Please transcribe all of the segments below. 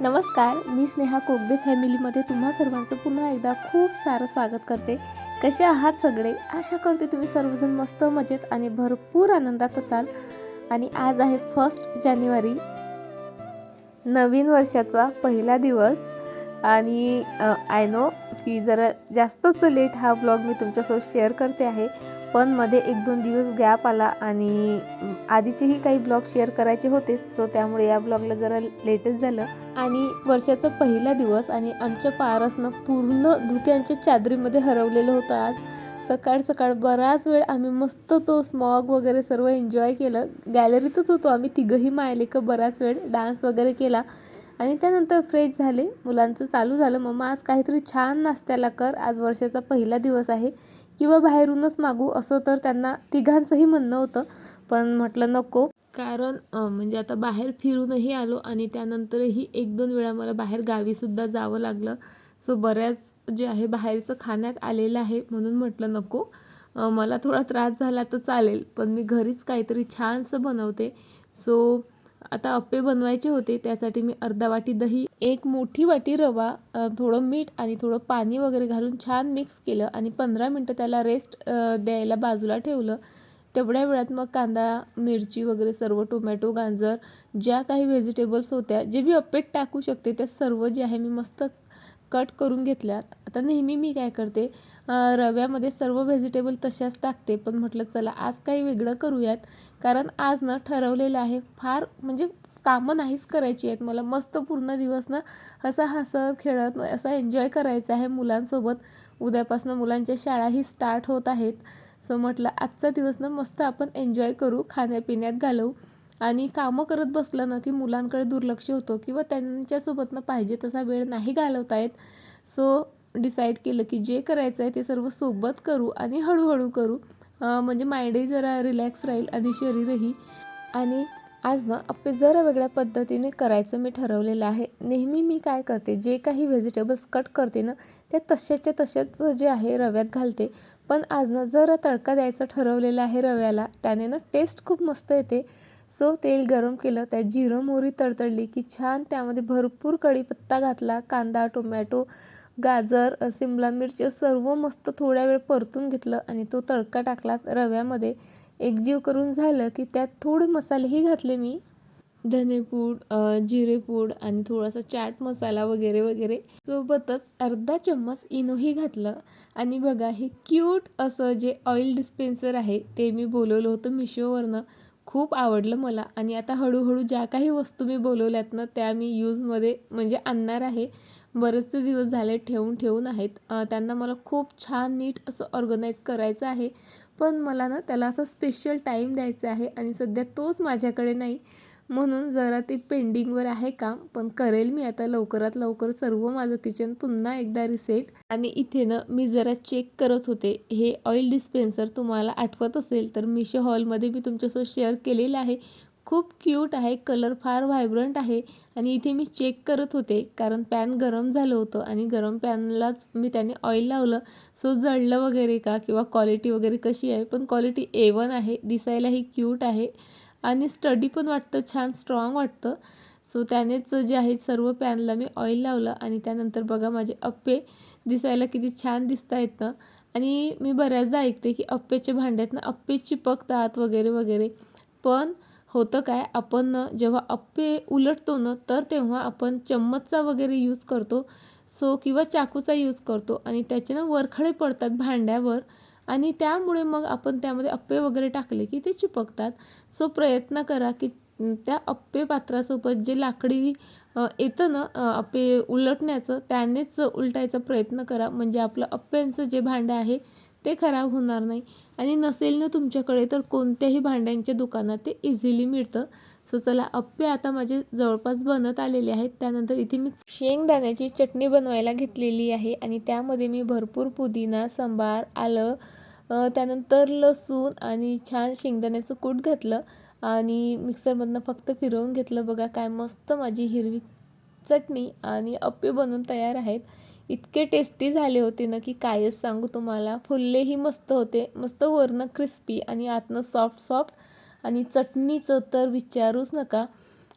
नमस्कार मी स्नेहा कोगदे फॅमिलीमध्ये तुम्हा सर्वांचं पुन्हा एकदा खूप सारं स्वागत करते. कसे आहात सगळे? आशा करते तुम्ही सर्वजण मस्त मजेत आणि भरपूर आनंदात असाल. आणि आज आहे फर्स्ट जानेवारी नवीन वर्षाचा पहिला दिवस. आणि आय नो की जरा जास्तच लेट हा ब्लॉग मी तुमच्यासोबत शेअर करते आहे. पण मध्ये एक दोन दिवस गॅप आला आणि आधीचेही काही ब्लॉग शेअर करायचे होते. सो त्यामुळे या ब्लॉगला जरा लेटच झालं. आणि वर्षाचा पहिला दिवस आणि आमच्या पारसनं पूर्ण धुक्यांच्या चादरीमध्ये हरवलेलं होतं आज. सकाळ सकाळ बराच वेळ आम्ही मस्त तो स्मॉग वगैरे सर्व एन्जॉय केलं. गॅलरीतच होतो आम्ही. तिघंही मायलेक बराच वेळ डान्स वगैरे केला. आणि त्यानंतर फ्रेश झाले. मुलांचं चालू झालं. मम्मा आज काहीतरी छान नाश्त्याला कर. आज वर्षाचा पहिला दिवस आहे. किंवा बाहेरूनच मागू. असं तर त्यांना तिघांचंही म्हणणं होतं. पण म्हटलं नको. कारण म्हणजे आता बाहेर फिरूनही आलो आणि त्यानंतरही एक दोन वेळा मला बाहेर गावीसुद्धा जावं लागलं. सो बऱ्याच जे आहे बाहेरचं खाण्यात आलेलं आहे म्हणून म्हटलं नको. मला थोडा त्रास झाला तर चालेल. पण मी घरीच काहीतरी छानसं बनवते. सो आता अप्पे बनवायचे होते त्यासाठी मी अर्धा वाटी दही एक मोठी वाटी रवा थोडं मीठ आणि थोडं पाणी वगैरे घालून छान मिक्स केलं आणि पंधरा मिनटं त्याला रेस्ट द्यायला बाजूला ठेवलं. तेवढ्या वेळात मग कांदा मिरची वगैरे सर्व टोमॅटो गाजर ज्या काही व्हेजिटेबल्स होत्या जे मी अप्पेट टाकू शकते त्या सर्व जे आहे मी मस्त कट करून घेतल्यात. आता नेहमी मी काय करते रव्यामध्ये सर्व व्हेजिटेबल तशाच टाकते. पण म्हटलं चला आज काही वेगळं करूयात. कारण आज ना ठरवलेलं आहे फार म्हणजे कामं नाहीच करायची आहेत. मला मस्त पूर्ण दिवस ना असा हसत खेळत असा एन्जॉय करायचा आहे मुलांसोबत. उद्यापासून मुलांच्या शाळाही स्टार्ट होत आहेत. सो म्हटलं आजचा दिवस ना मस्त आपण एन्जॉय करू खाण्यापिण्यात घालवू. आणि कामं करत बसलं ना की मुलांकडे दुर्लक्ष होतं किंवा त्यांच्यासोबत ना पाहिजे तसा वेळ नाही घालवता येत सो डिसाईड केलं की जे करायचं आहे ते सर्व सोबत करू आणि हळूहळू करू. म्हणजे माइंडही जरा रिलॅक्स राहील आणि शरीरही आणि आज ना अप्पे जरा वेगळ्या पद्धतीने करायचं मी ठरवलेलं आहे. नेहमी मी काय करते जे काही व्हेजिटेबल्स कट करते ना त्या तशाच्या तशाच जे आहे रव्यात घालते. पण आज ना जरा तडका द्यायचं ठरवलेलं आहे रव्याला. त्याने ना टेस्ट खूप मस्त येते. सो तेल गरम केलं त्यात जिरं मोहरी तडतडली की छान त्यामध्ये भरपूर कढीपत्ता घातला कांदा टोमॅटो गाजर सिमला मिरची सर्व मस्त थोड्या वेळ परतून घेतलं आणि तो तडका टाकला रव्यामध्ये. एकजीव करून झालं की त्यात थोडे मसालेही घातले मी. धनेपूड जिरेपूड आणि थोडासा चाट मसाला वगैरे वगैरे. सोबतच अर्धा चम्मच इनोही घातलं. आणि बघा हे क्यूट असं जे ऑइल डिस्पेन्सर आहे ते मी बोलवलं होतं मिशोवरनं. खूप आवडलं मला. आणि आता हळूहळू ज्या काही वस्तू मी बोलवल्यात ना त्या मी यूजमध्ये म्हणजे आणणार आहे. बरेचसे दिवस झाले ठेवून ठेवून आहेत. त्यांना मला खूप छान नीट असं ऑर्गनाईज करायचं आहे. पण मला ना त्याला असं स्पेशल टाईम द्यायचा आहे. आणि सध्या तोच माझ्याकडे नाही. म्हणून जरा ते पेंडिंगवर आहे काम पण करेल मी आता लवकरात लवकर सर्व माझं किचन पुन्हा एकदा रिसेट आणि इथे ना मी जरा चेक करत होते हे ऑइल डिस्पेन्सर तुम्हाला आठवत असेल तर मिशो हॉलमध्ये मी तुमच्यासोबत शेअर केलेलं आहे. खूप क्यूट आहे कलर फार व्हायब्रंट आहे. आणि इथे मी चेक करत होते कारण पॅन गरम झालं होतं आणि गरम पॅनलाच मी त्याने ऑइल लावलं. सो जळलं वगैरे का? किंवा क्वालिटी वगैरे कशी आहे? पण क्वालिटी ए वन आहे दिसायलाही क्यूट आहे. आणि स्टडी पण वाटतं छान स्ट्रॉंग वाटतं. सो त्यानेच जे आहे सर्व पॅनला मी ऑइल लावलं आणि त्यानंतर बघा माझे अप्पे दिसायला किती छान दिसत आहेत ना आणि मी बऱ्याचदा ऐकते की अप्पेच्या भांड्यात ना अप्पे चिपकतात वगैरे वगैरे. पण होतं काय आपण जेव्हा अप्पे उलटतो ना तर तेव्हा आपण चम्मचचा वगैरे यूज करतो. सो किंवा चाकूचा यूज करतो. आणि त्याचे ना वरखडे पडतात भांड्यावर. आणि त्यामुळे मग आपण त्यामध्ये अप्पे वगैरे टाकले की ते चिपकतात. सो प्रयत्न करा की त्या अप्पे पात्रासोबत जे लाकडी येतं ना अप्पे उलटण्याचं त्यानेच उलटायचा प्रयत्न करा. म्हणजे आपलं अप्प्यांचं जे भांडं आहे ते खराब होणार नाही. आणि नसेल ना तुमच्याकडे तर कोणत्याही भांड्यांच्या दुकानात ते इझिली मिळतं. सो चला अप्पे आता माझे जवळपास बनत आलेले आहेत. त्यानंतर इथे मी शेंगदाण्याची चटणी बनवायला घेतलेली आहे. आणि त्यामध्ये मी भरपूर पुदिना सांबार आलं त्यानंतर लसूण आणि छान शेंगदाण्याचं कूट घातलं आणि मिक्सरमधनं फक्त फिरवून घेतलं. बघा काय मस्त माझी हिरवी चटणी आणि अप्पे बनून तयार आहेत. इतके टेस्टी झाले होते ना की कायच सांगू तुम्हाला. फुल्लेही मस्त होते. मस्त वरनं क्रिस्पी आणि आतनं सॉफ्ट सॉफ्ट आणि चटणीचं तर विचारूच नका.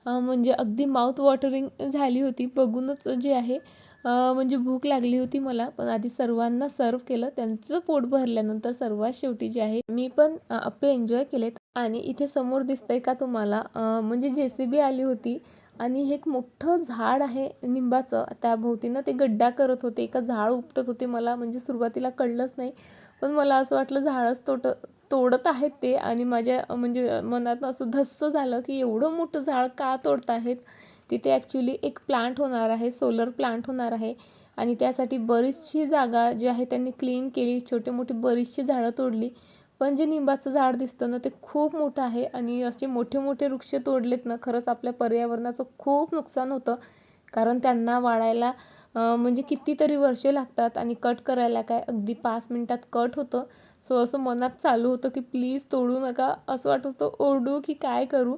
म्हणजे अगदी माउथ वॉटरिंग झाली होती. बघूनच जे आहे म्हणजे भूक लागली होती मला पण आधी सर्वांना सर्व केलं. त्यांचं पोट भरल्यानंतर सर्वात शेवटी जे आहे मी पण अप्पे एन्जॉय केलेत. आणि इथे समोर दिसतंय का तुम्हाला म्हणजे जे सी बी आली होती आणि हे एक मोठं झाड आहे निंबाचं. त्याभोवती ना ते गड्डा करत होते. एका झाड उपटत होते मला म्हणजे सुरुवातीला कळलंच नाही. पण मला असं वाटलं झाडच तोट तोडत आहेत ते. आणि माझ्या म्हणजे मनात असं धस्स झालं की एवढं मोठं झाड का तोडत आहेत तिथे ॲक्च्युली एक प्लांट होणार आहे सोलर प्लांट होणार आहे. आणि त्यासाठी बरीचशी जागा जी आहे त्यांनी क्लीन केली छोटे मोठी बरीचशी झाडं तोडली. पण जे निंबाचं झाड दिसतं ना ते खूप मोठं आहे. आणि असे मोठे मोठे वृक्ष तोडलेत ना खरंच आपल्या पर्यावरणाचं खूप नुकसान होतं. कारण त्यांना वाढायला म्हणजे कितीतरी वर्षे लागतात आणि कट करायला काय अगदी पाच मिनटात कट होतं. सो असं मनात चालू होतं की प्लीज तोडू नका. असं वाटत होतं ओरडू की काय करू?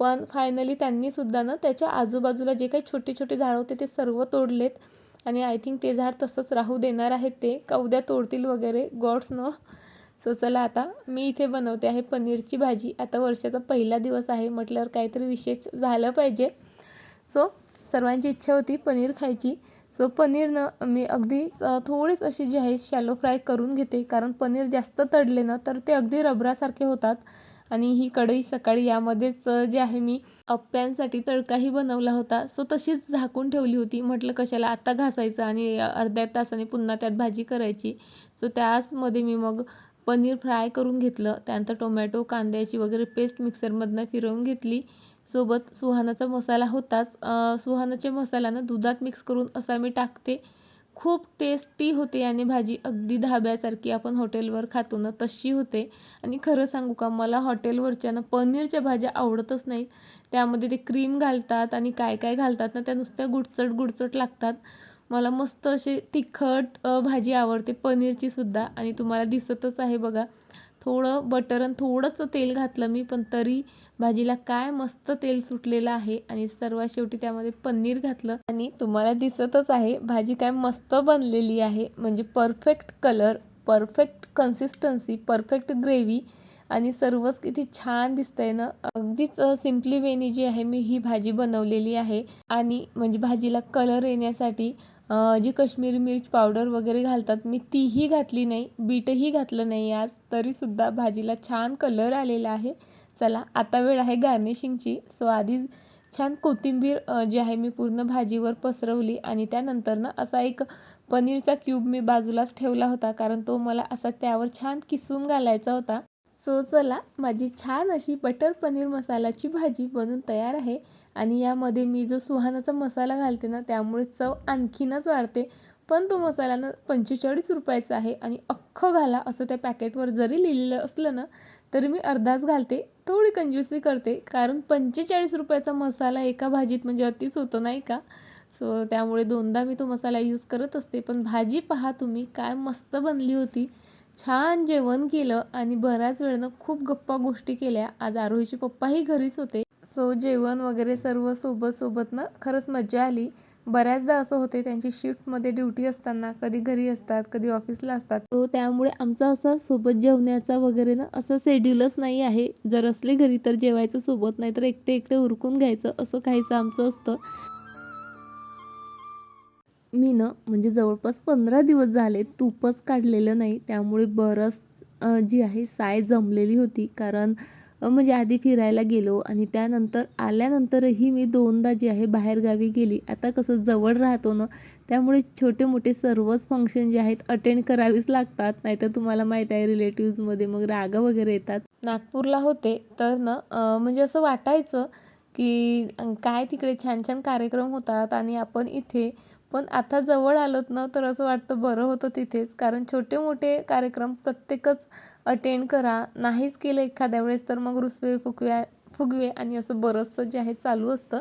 पण फायनली त्यांनी सुद्धा ना त्याच्या आजूबाजूला जे काही छोटे छोटे झाडं होते ते सर्व तोडलेत. आणि आय थिंक ते झाड तसंच राहू देणार आहेत ते. का उद्या तोडतील वगैरे गॉड्स नो सो चला आता मी इथे बनवते आहे पनीरची भाजी. आता वर्षाचा पहिला दिवस आहे म्हटल्यावर काहीतरी विशेष झालं पाहिजे. सो सर्वांची इच्छा होती पनीर खायची. सो पनीरनं मी अगदीच थोडीच अशी जी आहे शॅलो फ्राय करून घेते. कारण पनीर जास्त तडले ना तर ते अगदी रबरासारखे होतात. आणि ही कढई सकाळी यामध्येच जे आहे मी अप्प्यांसाठी तडकाही बनवला होता. सो तशीच झाकून ठेवली होती. म्हटलं कशाला आता घासायचं आणि अर्ध्या तासाने पुन्हा त्यात भाजी करायची. सो त्याचमध्ये मी मग पनीर फ्राय करून घेतलं. त्यानंतर टोमॅटो कांद्याची वगैरे पेस्ट मिक्सरमधनं फिरवून घेतली. सोबत सुहानाचा मसाला होताच. सुहानाच्या मसाल्यानं दुधात मिक्स करून असा मी टाकते. खूप टेस्टी होते आणि भाजी अगदी धाब्यासारखी आपण हॉटेलवर खातो ना तशी होते. आणि खरं सांगू का मला हॉटेलवरच्या ना पनीरच्या भाज्या आवडतच नाहीत. त्यामध्ये ते क्रीम घालतात आणि काय काय घालतात ना त्या नुसत्या गुडचट गुडचट लागतात. मला मस्त अशी तिखट भाजी आवडते पनीरची सुद्धा आणि तुम्हाला दिसतच आहे बघा. थोडं बटर आणि थोडंच तेल घातलं मी पण तरी भाजीला काय मस्त तेल सुटलेलं आहे आणि सर्वात शेवटी त्यामध्ये पनीर घातलं. आणि तुम्हाला दिसतच आहे भाजी काय मस्त बनलेली आहे. म्हणजे perfect colour perfect consistency perfect gravy आणि सर्वच किती छान दिसतंय ना. अगदीच सिम्पली वेनी जी आहे मी ही भाजी बनवलेली आहे. आणि म्हणजे भाजीला कलर येण्यासाठी जी कश्मीरी मिर्च पावडर वगैरे घालतात मी तीही घातली नाही बीटही घातलं नाही आज. तरीसुद्धा भाजीला छान कलर आलेला आहे. चला आता वेळ आहे गार्निशिंगची सो आधी छान कोथिंबीर जी आहे मी पूर्ण भाजीवर पसरवली आणि त्यानंतर ना असा एक पनीरचा क्यूब मी बाजूलाच ठेवला होता कारण तो मला असा त्यावर छान किसून घालायचा होता. सो चला माझी छान अशी बटर पनीर मसाल्याची भाजी बनून तयार आहे आणि यामध्ये मी जो सुहानाचा मसाला घालते ना त्यामुळे चव आणखीनच वाढते. पण तो मसाला ना पंचेचाळीस रुपयाचा आहे आणि अख्खं घाला असं त्या पॅकेटवर जरी लिहिलेलं असलं ना तरी मी अर्धाच घालते थोडी कंज्युसी करते. कारण पंचेचाळीस रुपयाचा मसाला एका भाजीत म्हणजे अतिच होतो नाही का? सो त्यामुळे दोनदा मी तो मसाला यूज करत असते. पण भाजी पहा तुम्ही काय मस्त बनली होती. छान जेवण केलं आणि बऱ्याच वेळनं खूप गप्पा गोष्टी केल्या. आज आरोहीचे पप्पाही घरीच होते. सो जेवण वगैरे सर्व सोबत सोबत ना खरंच मजा आली. बऱ्याचदा असं होते त्यांची शिफ्टमध्ये ड्युटी असताना कधी घरी असतात कधी ऑफिसला असतात. तो त्यामुळे आमचा असा सोबत जेवण्याचा वगैरे ना असं शेड्यूलच नाही आहे. जर असले घरी तर जेवायचं सोबत नाही तर एकटे एकटे उरकून घ्यायचं असं खायचं आमचं असतं. मी ना म्हणजे जवळपास पंधरा दिवस झाले तूपच काढलेलं नाही. त्यामुळे बरंच जी आहे साय जमलेली होती. कारण म्हणजे आधी फिरायला गेलो आणि त्यानंतर आल्यानंतरही मी दोनदा जी आहे बाहेरगावी गेली. आता कसं जवळ राहतो ना त्यामुळे छोटे मोठे सर्वच फंक्शन जे आहेत अटेंड करावीच लागतात. नाहीतर तुम्हाला माहीत आहे रिलेटिव्समध्ये मग राग वगैरे येतात. नागपूरला होते तर ना म्हणजे असं वाटायचं की काय तिकडे छान छान कार्यक्रम होतात आणि आपण इथे पण आता जवळ आलोत ना तर असं वाटतं बरं होतं तिथेच. कारण छोटे मोठे कार्यक्रम प्रत्येकच अटेंड करा. नाहीच केलं एखाद्या वेळेस तर मग रुसवे फुगव्या फुगवे आणि असं बरंचसं जे आहे चालू असतं.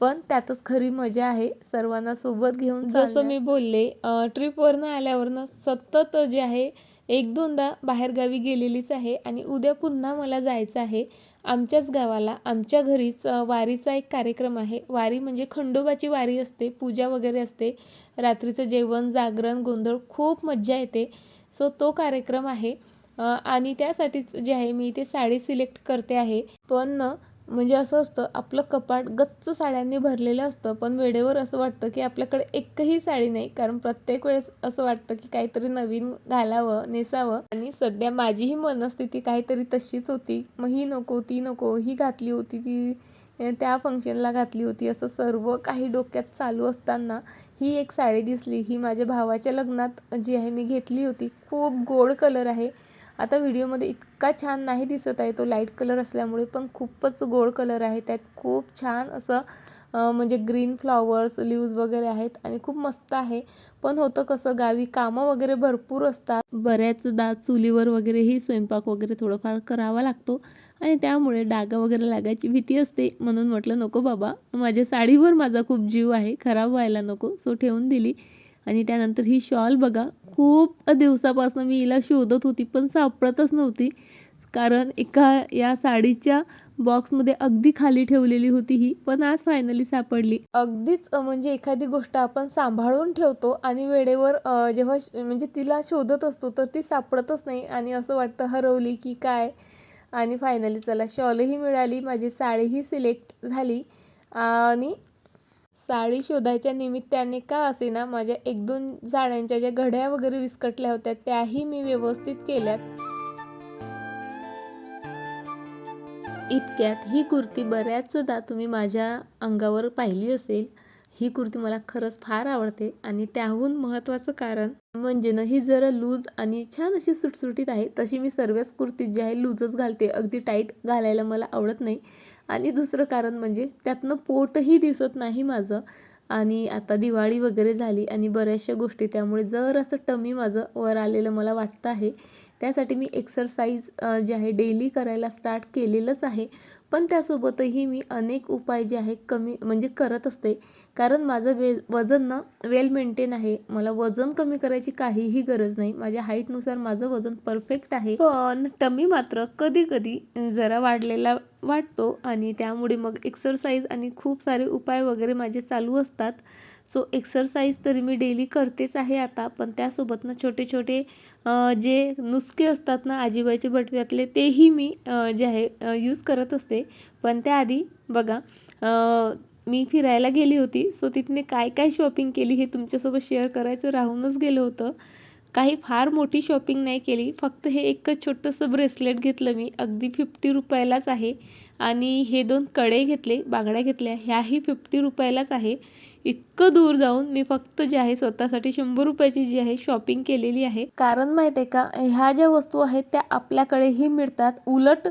पण त्यातच खरी मजा आहे. सर्वांना सोबत घेऊन जसं मी बोलले ट्रिपवरनं आल्यावरनं सतत जे आहे एक दोनदा बाहेरगावी गेलेलीच आहे आणि उद्या पुन्हा मला जायचं आहे. आमच्याच गावाला आमच्या घरीच वारीचा एक कार्यक्रम आहे. वारी म्हणजे खंडोबाची वारी असते पूजा वगैरे असते. रात्रीचं जेवण जागरण गोंधळ खूप मज्जा येते. सो तो कार्यक्रम आहे. आणि त्यासाठीच जे आहे मी इथे साडी सिलेक्ट करते आहे. पण म्हणजे असं असतं आपलं कपाट गच्च साड्यांनी भरलेलं असतं पण वेळेवर असं वाटतं की आपल्याकडे एकही साडी नाही कारण प्रत्येक वेळेस असं वाटतं की काहीतरी नवीन घालावं नेसावं. आणि सध्या माझीही मनस्थिती काहीतरी तशीच होती. मग ही नको ती नको ही घातली होती ती त्या फंक्शनला घातली होती. असं सर्व काही डोक्यात चालू असताना ही एक साडी दिसली. ही माझ्या भावाच्या लग्नात जी आहे मी घेतली होती. खूप गोड कलर आहे. आता व्हिडिओमध्ये इतका छान नाही दिसत आहे तो लाइट कलर असल्यामुळे पण खूपच गोड कलर आहे. त्यात खूप छान असं म्हणजे ग्रीन फ्लॉवर्स लिव्ज वगैरे आहेत आणि खूप मस्त आहे. पण होतं कसं गावी कामं वगैरे भरपूर असतात. बऱ्याचदा चुलीवर वगैरेही स्वयंपाक वगैरे थोडंफार करावा लागतो आणि त्यामुळे डागा वगैरे लागायची भीती असते. म्हणून म्हटलं नको बाबा माझ्या साडीवर माझा खूप जीव आहे खराब व्हायला नको. सो ठेवून दिली. आणि त्यानंतर ही शॉल बघा खूप दिवसापासून मी हिला शोधत होती पण सापडतच नव्हती. कारण एका या साडीच्या बॉक्समध्ये अगदी खाली ठेवलेली होती ही पण आज फायनली सापडली. अगदीच म्हणजे एखादी गोष्ट आपण सांभाळून ठेवतो आणि वेळेवर जेव्हा श- म्हणजे तिला शोधत असतो तर ती सापडतच नाही. आणि असं वाटतं हरवली की काय? आणि फायनली चला शॉलही मिळाली माझी साडीही सिलेक्ट झाली. आणि साडी शोधायच्या निमित्ताने का असेना माझ्या एक दोन साड्यांच्या ज्या घड्या वगैरे विस्कटल्या होत्या त्याही मी व्यवस्थित केल्यात. इतक्यात ही कुर्ती बऱ्याचदा तुम्ही माझ्या अंगावर पाहिली असेल. ही कुर्ती मला खरंच फार आवडते आणि त्याहून महत्त्वाचं कारण म्हणजे ना ही जरा लूज आणि छान अशी सुटसुटीत आहे. तशी मी सर्वच कुर्ती जी आहे लूजच घालते. अगदी टाईट घालायला मला आवडत नाही. आणि दुसरं कारण म्हणजे त्यातनं पोटही दिसत नाही माझं. आणि आता दिवाळी वगैरे झाली आणि बऱ्याचशा गोष्टी त्यामुळे जर असं टमी माझं वर आलेलं मला वाटतं आहे. त्यासाठी मी एक्सरसाइज जे आहे डेली करायला स्टार्ट केलेलंच आहे. पण त्यासोबतही मी अनेक उपाय जे आहे कमी म्हणजे करत असते. कारण माझं वे वजन ना वेल मेंटेन आहे. मला वजन कमी करायची काहीही गरज नाही. माझ्या हाईटनुसार माझं वजन परफेक्ट आहे. पण टमी मात्र कधी कधी जरा वाढलेला वाटतो आणि त्यामुळे मग एक्सरसाइज आणि खूप सारे उपाय वगैरे माझे चालू असतात. सो एक्सरसाइज तरी मी डेली करतेच आहे आता. पण त्यासोबत ना छोटे छोटे जे नुसके असतात ना आजीबाईचे बटव्यातले तेही मी जे आहे यूज करत असते. पण त्याआधी बघा मी फिरायला गेली होती. सो तिथने काय काय शॉपिंग केली हे तुमच्यासोबत शेअर करायचं राहूनच गेलं होतं. काही फार मोठी शॉपिंग नाही केली. फक्त हे एक छोटंसं ब्रेसलेट घेतलं मी. अगदी फिफ्टी रुपयालाच आहे. आणि हे दोन कडे घेतले बांगड्या घेतल्या. ह्याही फिफ्टी रुपयालाच आहे. इतकं दूर जाऊन मी फक्त जे आहे स्वतःसाठी शंभर रुपयाची जी आहे शॉपिंग केलेली आहे. कारण माहिती आहे का ह्या ज्या वस्तू आहेत त्या आपल्याकडेही मिळतात. उलट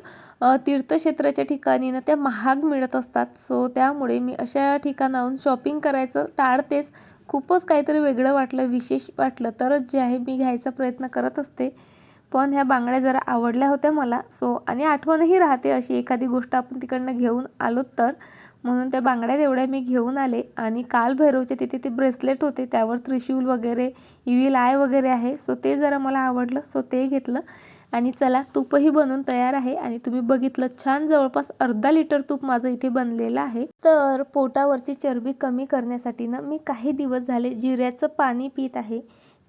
तीर्थक्षेत्राच्या ठिकाणी ना त्या महाग मिळत असतात. सो त्यामुळे मी अशा ठिकाणाहून शॉपिंग करायचं टाळतेच. खूपच काहीतरी वेगळं वाटलं विशेष वाटलं. तरच जे आहे मी घ्यायचा प्रयत्न करत असते. पण ह्या बांगड्या जरा आवडल्या होत्या मला. सो आणि आठवणही राहते अशी एखादी गोष्ट आपण तिकडनं घेऊन आलो तर. म्हणून त्या बांगड्या तेवढ्या मी घेऊन आले. आणि काल भैरवचे तिथे ते ब्रेसलेट होते त्यावर त्रिशूल वगैरे इविल आय वगैरे आहे. सो ते जरा मला आवडलं. सो ते घेतलं. आणि चला तूपही बनून तयार आहे. आणि तुम्ही बघितलं छान जवळपास अर्धा लिटर तूप माझं इथे बनलेलं आहे. तर पोटावरची चरबी कमी करण्यासाठी ना मी काही दिवस झाले जिऱ्याचं पाणी पित आहे.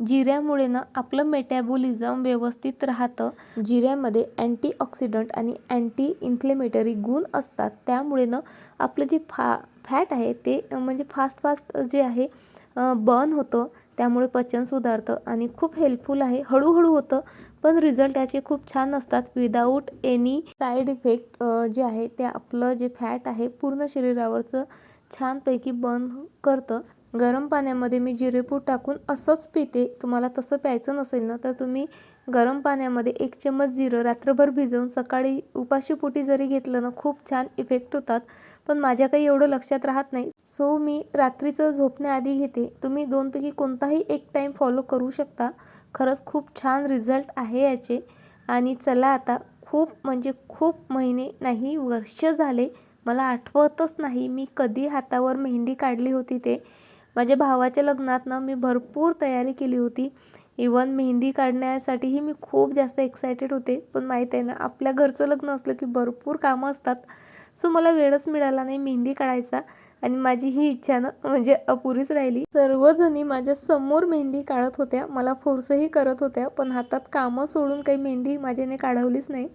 जिऱ्यामुळे ना आपलं मेटॅबॉलिझम व्यवस्थित राहतं. जिऱ्यामध्ये अँटीऑक्सिडंट आणि अँटी इन्फ्लेमेटरी गुण असतात. त्यामुळे ना आपलं जे फा फॅट आहे ते म्हणजे फास्ट फास्ट जे आहे बर्न होतं. त्यामुळे पचन सुधारतं आणि खूप हेल्पफुल आहे. हळूहळू होतं पण रिझल्ट याचे खूप छान असतात. विदाऊट एनी साईड इफेक्ट जे आहे ते आपलं जे फॅट आहे पूर्ण शरीरावरचं छानपैकी बर्न करतं. गरम पाण्यामध्ये मी जिरेपूड टाकून असंच पिते. तुम्हाला तसं प्यायचं नसेल ना तर तुम्ही गरम पाण्यामध्ये एक चम्मच जिरं रात्रभर भिजवून सकाळी उपाशीपोटी जरी घेतलं ना खूप छान इफेक्ट होतात. पण माझ्या काही एवढं लक्षात राहत नाही. सो मी रात्रीचं झोपण्याआधी घेते. तुम्ही दोनपैकी कोणताही एक टाईम फॉलो करू शकता. खरंच खूप छान रिझल्ट आहे याचे. आणि चला आता खूप म्हणजे खूप महिने नाही वर्ष झाले. मला आठवतच नाही मी कधी हातावर मेहंदी काढली होती ते. माझ्या भावाच्या लग्नात ना मी भरपूर तयारी केली होती. इवन मेहंदी काढण्यासाठीही मी खूप जास्त एक्सायटेड होते. पण माहीत आहे ना आपल्या घरचं लग्न असलं की भरपूर कामं असतात. सो मला वेळच मिळाला नाही मेहंदी काढायचा. आणि माझी ही इच्छा ना म्हणजे अपुरीच राहिली. सर्वजणी माझ्यासमोर मेहंदी काढत होत्या. मला फोर्सही करत होत्या. पण हातात कामं सोडून काही मेहंदी माझ्याने काढवलीच नाही.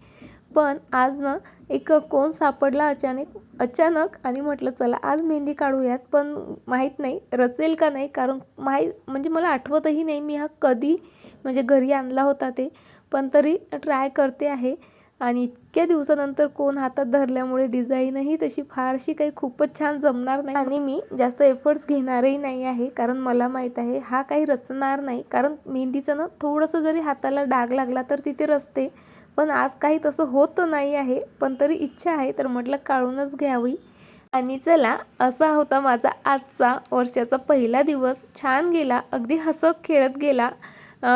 पण आज ना एक कोण सापडला अचानक अचानक आणि म्हटलं चला आज मेहंदी काढूयात. पण माहीत नाही रचेल का नाही कारण माहीत म्हणजे मला आठवतही नाही मी हा कधी म्हणजे घरी आणला होता ते. पण तरी ट्राय करते आहे. आणि इतक्या दिवसानंतर कोण हातात धरल्यामुळे डिझाईनही तशी फारशी काही खूपच छान जमणार नाही. आणि मी जास्त एफर्ट्स घेणारही नाही आहे कारण मला माहीत आहे हा काही रचणार नाही. कारण मेहंदीचं ना थोडंसं जरी हाताला डाग लागला तर तिथे रचते. पण आज काही तसं होत नाही आहे पण तरी इच्छा आहे तर म्हटलं काढूनच घ्यावी. आणि चला असा होता माझा आजचा वर्षाचा पहिला दिवस. छान गेला अगदी हसत खेळत गेला.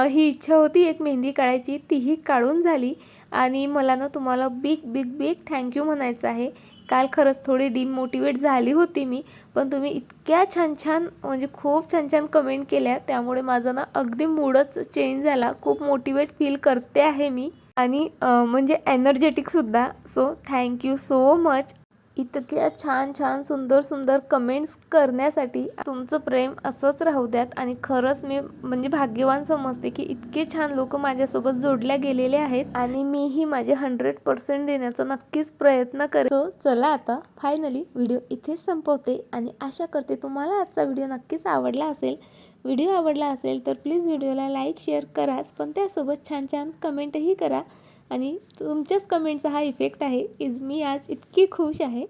ही इच्छा होती एक मेहंदी काढायची तीही काढून झाली. आणि मला ना तुम्हाला बिग बिग बिग थँक्यू म्हणायचं आहे. काल खरंच थोडी डिमोटिवेट झाली होती मी पण तुम्ही इतक्या छान छान म्हणजे खूप छान छान कमेंट केल्या. त्यामुळे माझा ना अगदी मूडच चेंज झाला. खूप मोटिवेट फील करते आहे मी. आणि म्हणजे एनर्जेटिकसुद्धा so thank you so much इतक्या छान छान सुंदर सुंदर कमेंट्स करण्यासाठी तुमचं प्रेम असंच राहू द्यात. आणि खरंच मी म्हणजे भाग्यवान समजते की इतके छान लोक माझ्यासोबत जोडल्या गेलेले आहेत. आणि मीही माझे हंड्रेड पर्सेंट देण्याचा नक्कीच प्रयत्न करेन. सो चला आता फायनली व्हिडिओ इथेच संपवते. आणि आशा करते तुम्हाला आजचा व्हिडिओ नक्कीच आवडला असेल. व्हिडिओ आवडला असेल तर प्लीज व्हिडिओला लाईक शेअर कराच पण त्यासोबत छान छान कमेंटही करा. आणि तुमच्याच कमेंटचा हा इफेक्ट आहे. इज मी आज इतकी खुश आहे.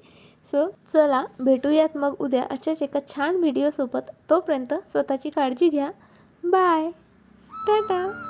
सो चला भेटूयात मग उद्या अशाच एका छान व्हिडिओसोबत. तोपर्यंत स्वतःची काळजी घ्या. बाय. टाटा.